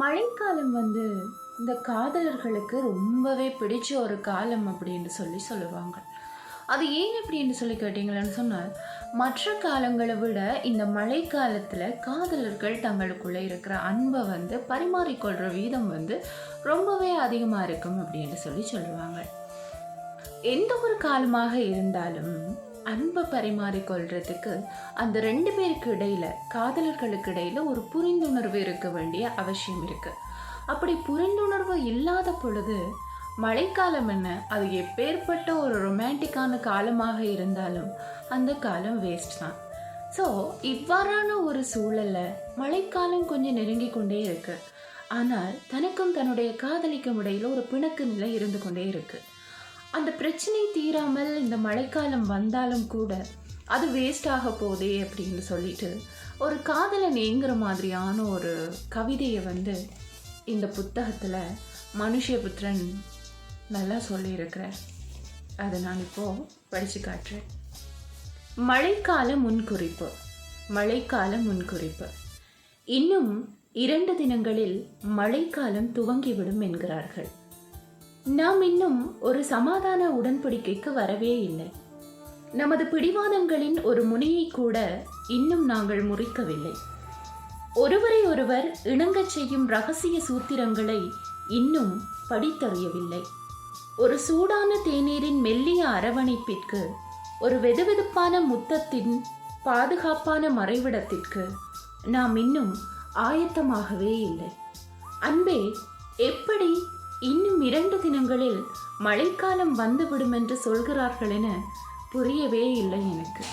மழைக்காலம் வந்து இந்த காதலர்களுக்கு ரொம்பவே பிடிச்ச ஒரு காலம் அப்படின்னு சொல்லி சொல்லுவாங்க. அது ஏன் அப்படின்னு சொல்லி கேட்டிங்களேன்னு சொன்னால் மற்ற காலங்களை விட இந்த மழைக்காலத்தில் காதலர்கள் தங்களுக்குள்ளே இருக்கிற அன்பை வந்து பரிமாறிக்கொள்கிற வீதம் வந்து ரொம்பவே அதிகமாக இருக்கும் அப்படின்னு சொல்லி சொல்லுவாங்க. எந்த ஒரு காலமாக இருந்தாலும் அன்பை பரிமாறிக்கொள்றதுக்கு அந்த ரெண்டு பேருக்கு இடையில காதலர்களுக்கு இடையில ஒரு புரிந்துணர்வு இருக்க வேண்டிய அவசியம் இருக்கு. அப்படி புரிந்துணர்வு இல்லாத பொழுது மழைக்காலம் என்ன? அது எப்பேற்பட்ட ஒரு ரொமான்டிக்கான காலமாக இருந்தாலும் அந்த காலம் வேஸ்ட் தான். ஸோ இவ்வாறான ஒரு சூழல்ல மழைக்காலம் கொஞ்சம் நெருங்கி கொண்டே இருக்கு. ஆனால் தனக்கும் தன்னுடைய காதலிக்கும் இடையில ஒரு பிணக்கு நிலை இருந்து கொண்டே இருக்குது அந்த பிரச்சனை தீராமல் இந்த மழைக்காலம் வந்தாலும் கூட அது வேஸ்ட் ஆக போதே அப்படின்னு சொல்லிட்டு ஒரு காதலை நேங்கிற மாதிரியான ஒரு கவிதையை வந்து இந்த புத்தகத்தில் மனுஷபுத்திரன் நல்லா சொல்லியிருக்கிறார். அதை நான் இப்போது படித்து காட்டுறேன். மழைக்கால முன்குறிப்பு மழைக்கால முன்குறிப்பு இன்னும் இரண்டு தினங்களில் மழைக்காலம் துவங்கிவிடும் என்கிறார்கள். நாம் இன்னும் ஒரு சமாதான உடன்படிக்கைக்கு வரவே இல்லை. நமது பிடிவாதங்களின் ஒரு முனையை கூட இன்னும் நாங்கள் முறிக்கவில்லை. ஒருவரை ஒருவர் இணங்கச் செய்யும் ரகசிய சூத்திரங்களை இன்னும் படித்தறியவில்லை. ஒரு சூடான தேநீரின் மெல்லிய அரவணைப்பிற்கு ஒரு வெதுவெதுப்பான முத்தத்தின் பாதுகாப்பான மறைவிடத்திற்கு நாம் இன்னும் ஆயத்தமாகவே இல்லை. அன்பே எப்படி இரண்டு தினங்களில் மழைக்காலம் வந்துவிடும் என்று சொல்கிறார்கள் என புரியவே இல்லை எனக்கு.